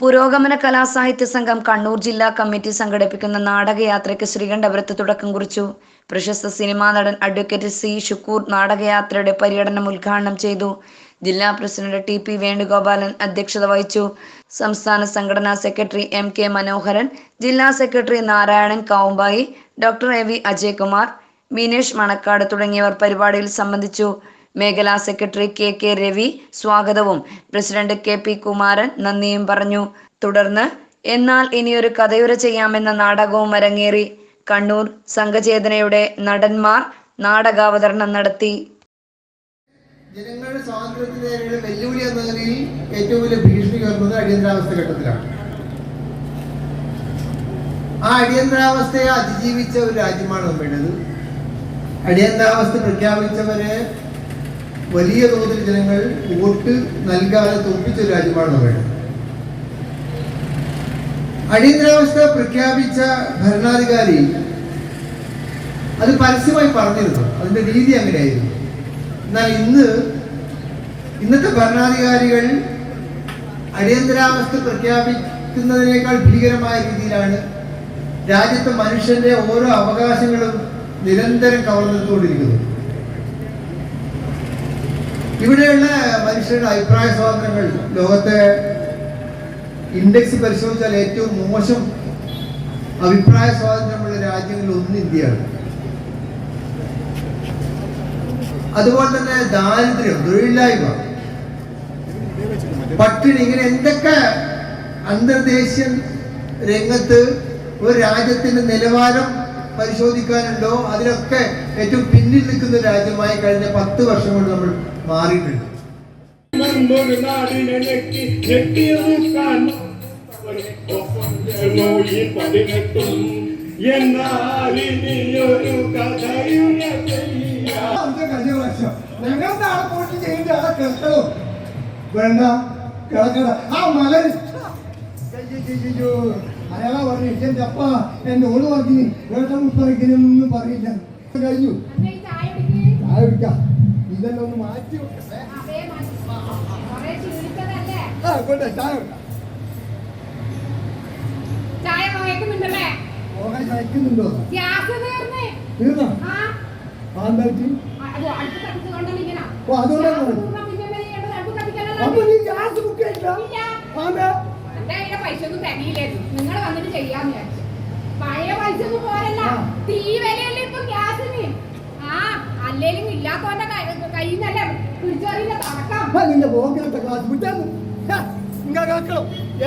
പുരോഗമന കലാസാഹിത്യ സംഘം കണ്ണൂർ ജില്ലാ കമ്മിറ്റി സംഘടിപ്പിക്കുന്ന നാടകയാത്രയ്ക്ക് ശ്രീകണ്ഠപുരത്ത് തുടക്കം കുറിച്ചു. പ്രശസ്ത സിനിമാ നടൻ അഡ്വക്കേറ്റ് സി ഷുക്കൂർ നാടകയാത്രയുടെ പര്യടനം ഉദ്ഘാടനം ചെയ്തു. ജില്ലാ പ്രസിഡന്റ് ടി പി വേണുഗോപാലൻ അധ്യക്ഷത വഹിച്ചു. സംസ്ഥാന സംഘടനാ സെക്രട്ടറി എം കെ മനോഹരൻ ജില്ലാ secretary Narayanan Kavumbayi doctor A V Ajaykumar Binesh Manakkad തുടങ്ങിയവർ പരിപാടിയിൽ സംബന്ധിച്ചു. മേഖലാ സെക്രട്ടറി കെ കെ രവി സ്വാഗതവും. പ്രസിഡന്റ് കെ പി കുമാരൻ നന്ദിയും പറഞ്ഞു. തുടർന്ന് എന്നാൽ ഇനിയൊരു കഥയുര ചെയ്യാമെന്ന നാടകവും അരങ്ങേറി. കണ്ണൂർ സംഘചേതനയുടെ നടന്മാർ നാടകാവതരണം നടത്തി. ജനങ്ങളുടെ സ്വാതന്ത്ര്യത്തിന് നേരെയുള്ള വെല്ലുവിളി എന്ന നിലയിൽ ഏറ്റവും വലിയ ഭീഷണി അടിയന്തരാവസ്ഥ ഘട്ടത്തിലാണ്. ആ അടിയന്തരാവസ്ഥയെ അതിജീവിച്ച ഒരു രാജ്യമാണ് നമ്മുടേത് അടിയന്തരാവസ്ഥ പ്രഖ്യാപിച്ചവരെ വലിയ തോതിൽ ജനങ്ങൾ വോട്ട് നൽകാതെ തോൽപ്പിച്ച ഒരു രാജ്യമാണ് നമ്മൾ അടിയന്തരാവസ്ഥ പ്രഖ്യാപിച്ച ഭരണാധികാരി അത് പരസ്യമായി പറഞ്ഞിരുന്നു. അതിന്റെ രീതി അങ്ങനെയായിരുന്നു. എന്നാൽ ഇന്ന് ഇന്നത്തെ ഭരണാധികാരികൾ അടിയന്തരാവസ്ഥ പ്രഖ്യാപിക്കുന്നതിനേക്കാൾ ഭീകരമായ രീതിയിലാണ് രാജ്യത്തെ മനുഷ്യന്റെ ഓരോ അവകാശങ്ങളും നിരന്തരം കവർന്നെടുത്തുകൊണ്ടിരിക്കുന്നത്. ഇവിടെയുള്ള മനുഷ്യരുടെ അഭിപ്രായ സ്വാതന്ത്ര്യങ്ങൾ ലോകത്തെ ഇൻഡെക്സ് പരിശോധിച്ചാൽ ഏറ്റവും മോശം അഭിപ്രായ സ്വാതന്ത്ര്യമുള്ള രാജ്യങ്ങളിൽ ഒന്ന് ഇന്ത്യയാണ്. അതുപോലെ തന്നെ ദാരിദ്ര്യം തൊഴിലില്ലായ്മ. പട്ടിണി ഇങ്ങനെ എന്തൊക്കെ അന്തർദേശീയ രംഗത്ത് ഒരു രാജ്യത്തിന്റെ നിലവാരം പരിശോധിക്കാനുണ്ടോ? അതിലൊക്കെ ഏറ്റവും പിന്നിൽ നിൽക്കുന്ന രാജ്യമായി കഴിഞ്ഞ പത്ത് വർഷം കൊണ്ട് നമ്മൾ മാറിയിട്ടുണ്ട്. കഴിഞ്ഞ പ്രാവശ്യം ഞങ്ങൾ ചെയ്യേണ്ട ആ കിടക്കണോ വേണ്ട കിടക്കണ ആ അയ്യയ്യയ്യോ. അയാളാ പറഞ്ഞു എന്റെ അപ്പ എന്റെ ഓൾ പറഞ്ഞു വേട്ട മുപ്പറിക്കണമെന്ന് പറയില്ല കഴിഞ്ഞു ചായ കുടിക്ക്. ഇതെല്ലാം ഒന്ന് മാറ്റി വെക്കട്ടെ. ആ കൊണ്ടേ ചായ. ചായ മയക്കുന്നുണ്ടല്ലേ? പോകാൻ സഹിക്കുന്നുണ്ടോ തീർന്ന്. തീർന്നോ ആ, ആ എന്തായിട്ട് അത് അടുപ്പ് കത്തിച്ചുകൊണ്ടാണ് ഇങ്ങനെ. ഓ, അതുകൊണ്ടാണ്. അപ്പൊ നീ ഗ്യാസ് ബുക്ക് ചെയ്യില്ല ഇല്ല. പൈസ ഒന്നും തികയില്ലായിരുന്നു. നിങ്ങൾ വന്നിട്ട് ചെയ്യാന്ന് വിചാരിച്ചു. പഴയ പൈസ ഒന്നും പോരല്ല. തീ വിലയല്ലേ ഇപ്പൊ ഗ്യാസിന്. ആ അല്ലേലും ഇല്ലാത്തവന്റെ കയ്യിൽ നിന്നല്ലേ പിടിച്ചറിയില്ല തുടക്കം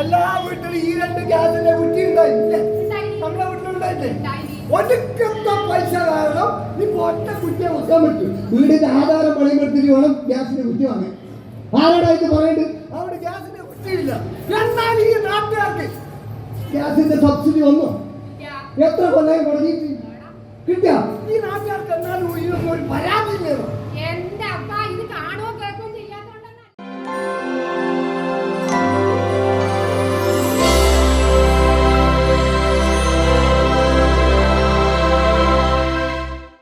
എല്ലാ വീട്ടിലും ഈ രണ്ട് ഗ്യാസിന്റെ കുറ്റി ഉണ്ടായില്ലേ? ഉണ്ടായി. നമ്മുടെ വീട്ടിലുണ്ടായില്ലേ? ഒറ്റ ഒടുക്കത്തെ പൈസ കാരണം നീ ഒറ്റ കുറ്റിയെ വെക്കാൻ പറ്റും. വീടിന്റെ ആധാരം പണയം എടുത്തിട്ട് വേണം ഗ്യാസിന്റെ കുറ്റി വാങ്ങാൻ. ആരോടാ ഇത് പറയണ്ട്? അവിടെ ഗ്യാസിന്റെ കുറ്റിയില്ല എന്നാൽ ഈ നാട്ടുകാർക്ക്. ഗ്യാസിന്റെ സബ്സിഡി ഒന്നും. എത്ര കൊല്ലം കൊടുത്തിട്ട് കിട്ടിയ? ഈ നാട്ടുകാർക്ക് എന്നാലും ഒരു പരാതി ഇല്ലല്ലോ